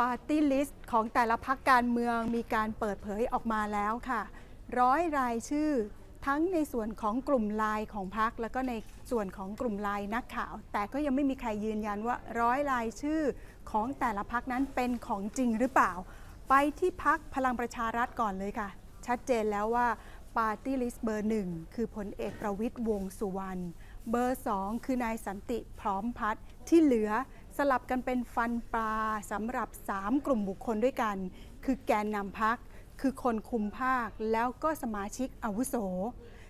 ปาร์ตี้ลิสต์ของแต่ละพักการเมืองมีการเปิดเผยออกมาแล้วค่ะ ร้อยรายชื่อทั้งในส่วนของกลุ่มไลน์ของพักแล้วก็ในส่วนของกลุ่มไลน์นักข่าว แต่ก็ยังไม่มีใครยืนยันว่าร้อยรายชื่อของแต่ละพักนั้นเป็นของจริงหรือเปล่า ไปที่พักพลังประชารัฐก่อนเลยค่ะ ชัดเจนแล้วว่าปาร์ตี้ลิสต์เบอร์หนึ่งคือพลเอกประวิตยวงสุวรรณ เบอร์ 2 คือนายสันติพร้อมพัฒน์ที่เหลือสลับกันเป็นฟันปลาสำหรับ 3 กลุ่มบุคคลด้วยกัน คือแกนนำพัก คือคนคุมภาค แล้วก็สมาชิกอาวุโส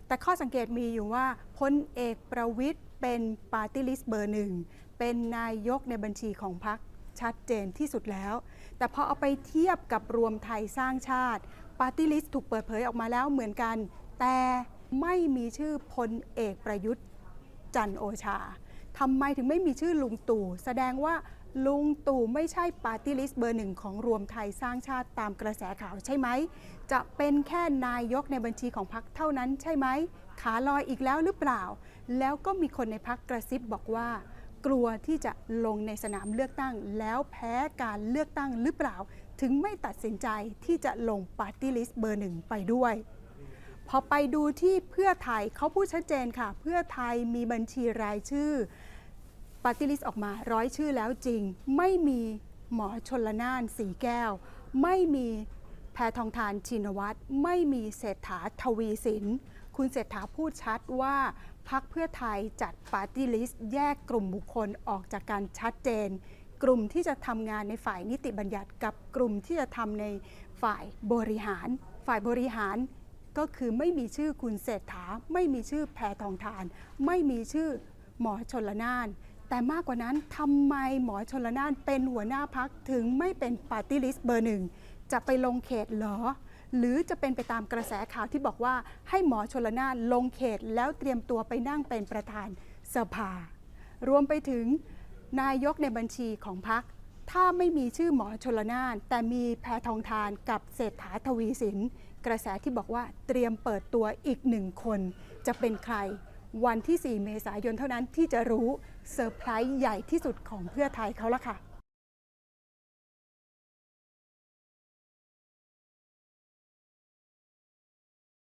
แต่ข้อสังเกตมีอยู่ว่าพลเอกประวิตยเป็นปาร์ตี้ลิสต์เบอร์หนึ่ง เป็นนายกในบัญชีของพรรคชัดเจนที่สุดแล้ว แต่พอเอาไปเทียบกับรวมไทยสร้างชาติปาร์ตี้ลิสต์ถูกเปิดเผยออกมาแล้วเหมือนกัน แต่ไม่มีชื่อพลเอกประยุทธ์ จันโอชาทำไมถึงไม่มีชื่อลุงตู่แสดงว่าลุงตู่ไม่ใช่ปาร์ตี้ลิสต์เบอร์หนึ่งของรวมไทยสร้างชาติตามกระแสข่าวใช่ไหม จะเป็นแค่นายกในบัญชีของพรรคเท่านั้นใช่ไหม ขาลอยอีกแล้วหรือเปล่า แล้วก็มีคนในพรรคกระซิบบอกว่า กลัวที่จะลงในสนามเลือกตั้ง แล้วแพ้การเลือกตั้งหรือเปล่า ถึงไม่ตัดสินใจที่จะลงปาร์ตี้ลิสต์เบอร์หนึ่งไปด้วย พอไปดูที่เพื่อไทยเขาพูดชัดเจนค่ะ เพื่อไทยมีบัญชีรายชื่อปาร์ตี้ลิสต์ออกมาร้อยชื่อแล้วจริง ไม่มีหมอชนละนานสีแก้ว ไม่มีแพทองทานชินวัตรไม่มีเศรษฐาทวีสิน คุณเศรษฐาพูดชัดว่าพักเพื่อไทยจัดปาร์ตี้ลิสต์แยกกลุ่มบุคคลออกจากการชัดเจน กลุ่มที่จะทำงานในฝ่ายนิติบัญญัติกับกลุ่มที่จะทำในฝ่ายบริหาร ฝ่ายบริหาร ก็คือไม่มีชื่อคุณเศรษฐา ไม่มีชื่อแพทองทาน ไม่มีชื่อหมอชนละนาน แต่มากกว่านั้นทำไมหมอชนละนานเป็นหัวหน้าพักถึงไม่เป็นปาร์ตี้ลิสต์เบอร์หนึ่งจะไปลงเขตเหรอ หรือจะเป็นไปตามกระแสข่าวที่บอกว่าให้หมอชนละนานลงเขตแล้วเตรียมตัวไปนั่งเป็นประธานสภา รวมไปถึงนายกในบัญชีของพัก ถ้าไม่มีชื่อหมอชลนาน แต่มีแพทองทานกับเศรษฐาทวีสิน กระแสที่บอกว่าเตรียมเปิดตัวอีกหนึ่งคน จะเป็นใคร วันที่ 4 เมษายนเท่านั้นที่จะรู้เซอร์ไพรส์ใหญ่ที่สุดของเพื่อไทยเขาละค่ะ